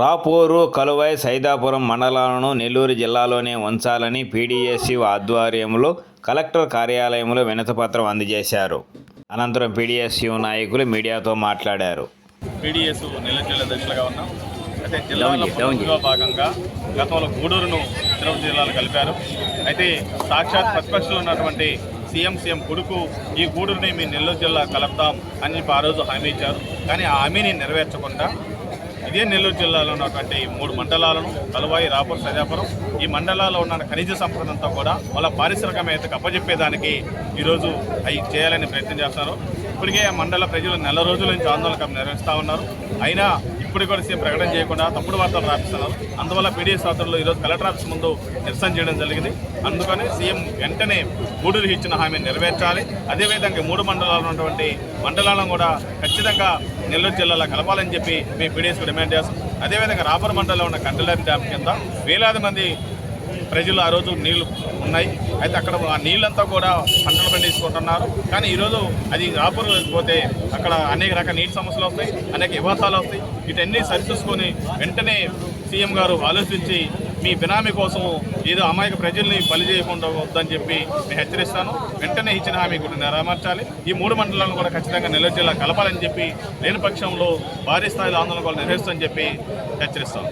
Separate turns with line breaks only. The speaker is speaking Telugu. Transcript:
రాపూరు కలువై సైదాపురం మండలాలను నెల్లూరు జిల్లాలోనే ఉంచాలని పీడీఎస్యు ఆధ్వర్యంలో కలెక్టర్ కార్యాలయంలో వినతిపత్రం అందజేశారు. అనంతరం పీడీఎస్యు నాయకులు మీడియాతో మాట్లాడారు.
పీడిఎస్ నెల్లూరు జిల్లా అధ్యక్షులుగా ఉన్నాం. అయితే జిల్లాలో భాగంగా గతంలో గూడూరును తిరుపతి జిల్లాలో కలిపారు. అయితే సాక్షాత్ ప్రతిపక్షంలో ఉన్నటువంటి సీఎం సీఎం కొడుకు ఈ గూడూరుని మీ నెల్లూరు జిల్లా కలుపుతాం అని చెప్పి ఆ రోజు హామీ ఇచ్చారు. కానీ ఆ హామీని నెరవేర్చకుండా ఇదే నెల్లూరు జిల్లాలో ఉన్నటువంటి మూడు మండలాలను కలువాయి రాపూర్ సజాపురం ఈ మండలాల్లో ఉన్న ఖనిజ సంపదంతా కూడా వాళ్ళ పారిశ్రామికవేత్తకు అప్పజెప్పేదానికి ఈరోజు అవి చేయాలని ప్రయత్నం చేస్తున్నారు ఇప్పటికే ఆ మండల ప్రజలు నెల రోజుల నుంచి ఆందోళన నిర్వహిస్తూ ఉన్నారు. అయినా ఇప్పుడు కూడా సీఎం ప్రకటన చేయకుండా తప్పుడు వార్తలు రాపిస్తున్నారు. అందువల్ల పీడీఎస్ ఆధ్వర్యంలో ఈరోజు కలెక్టర్ ఆఫీస్ ముందు నిరసన చేయడం జరిగింది. అందుకని సీఎం వెంటనే గూడూరు ఇచ్చిన హామీని నెరవేర్చాలి. అదేవిధంగా మూడు మండలాలు ఉన్నటువంటి మండలాలను కూడా ఖచ్చితంగా నెల్లూరు జిల్లాలో కలపాలని చెప్పి మేము పీడీఎస్కి డిమాండ్ చేస్తాం. అదేవిధంగా రాపర్ మండలంలో ఉన్న కంటలర్ డ్యామ్ కింద వేలాది మంది ప్రజలు ఆ రోజు నీళ్ళు ఉన్నాయి. అయితే అక్కడ ఆ నీళ్ళంతా కూడా పంటలు పండించుకుంటున్నారు కానీ ఈరోజు అది రాపూర్ పోతే అక్కడ అనేక రకాల నీటి సమస్యలు వస్తాయి అనేక వివాసాలు వస్తాయి. వీటన్ని సరిచూసుకొని వెంటనే సీఎం గారు ఆలోచించి మీ బినామీ కోసం ఏదో అమాయక ప్రజల్ని బలి చేయకుండా వద్దని చెప్పి నేను హెచ్చరిస్తాను. వెంటనే ఇచ్చిన హామీ కూడా నెరవేర్చాలి. ఈ మూడు మండలాలను కూడా ఖచ్చితంగా నెల్లూరు జిల్లా కలపాలని చెప్పి లేని పక్షంలో భారీ స్థాయిలో ఆందోళన కూడా నిర్వహిస్తామని చెప్పి హెచ్చరిస్తాను.